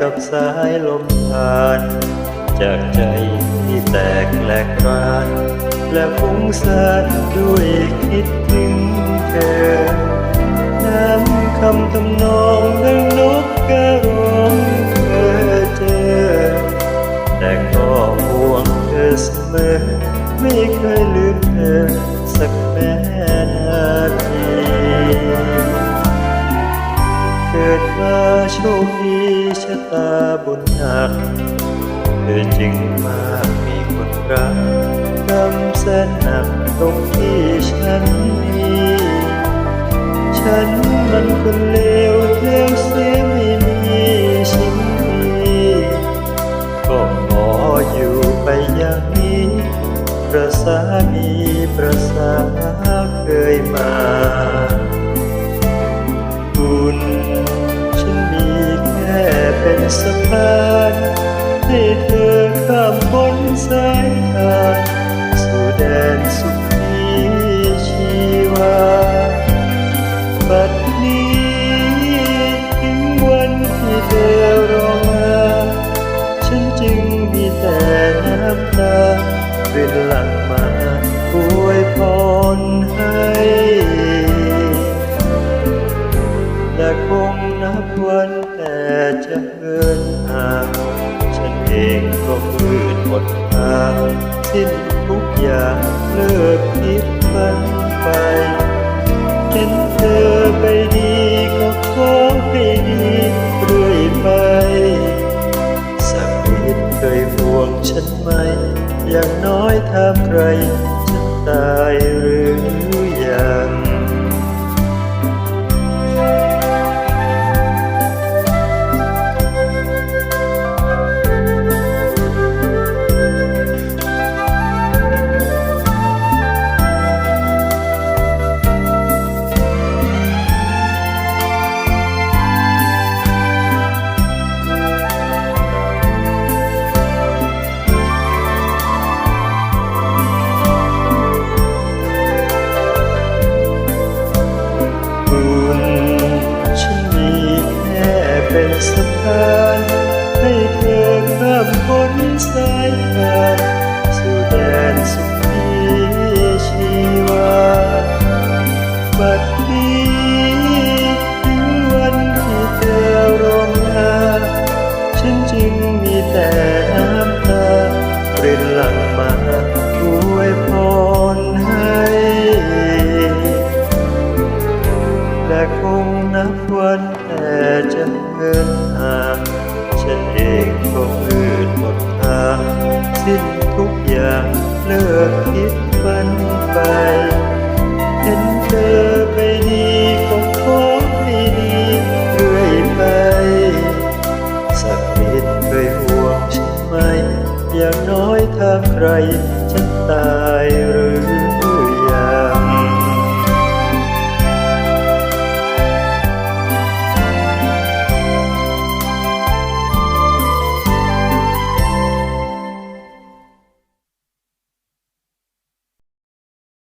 กับสายลมผ่าน จากใจที่แตกแหลกราน และฟุ้งซ่านด้วยคิดถึงเธอ น้ำคำทำนองดังนกกระร้องเธอเจอ แต่ก็ห่วงเธอเสมอ ไม่เคยลืมเธอสักแม้นาที เกิดมาโชคดีชะตาบุญหนักเธอจึงมามีคนรักกำแสนหนักตรงที่ฉันมีฉันมันคนเลวเลวเสียไม่มีชิ้นดีก็ขออยู่ไปอย่างนี้ประสามีประสาเคยมา สะพานให้เธอข้ามพ้นสายทางสู่แดนสุขนี้ชีวาบัดนี้ถึงวันที่เธอรอมาฉันจึงมีแต่น้ำตาเป็นหลัง จะเหินห่างฉันเองก็มืดหมดทางสิ้นทุกอย่างเลิกคิดมันไปเห็นเธอไปดีก็ขอให้ดีเรื่อยไป สักนิดเคยห่วงฉันไหม อย่างน้อยถ้าใครฉันตาย สะพานให้เธอข้ามพ้นสายตาสู่แดนสุข อย่างน้อยถ้าใครฉันตาย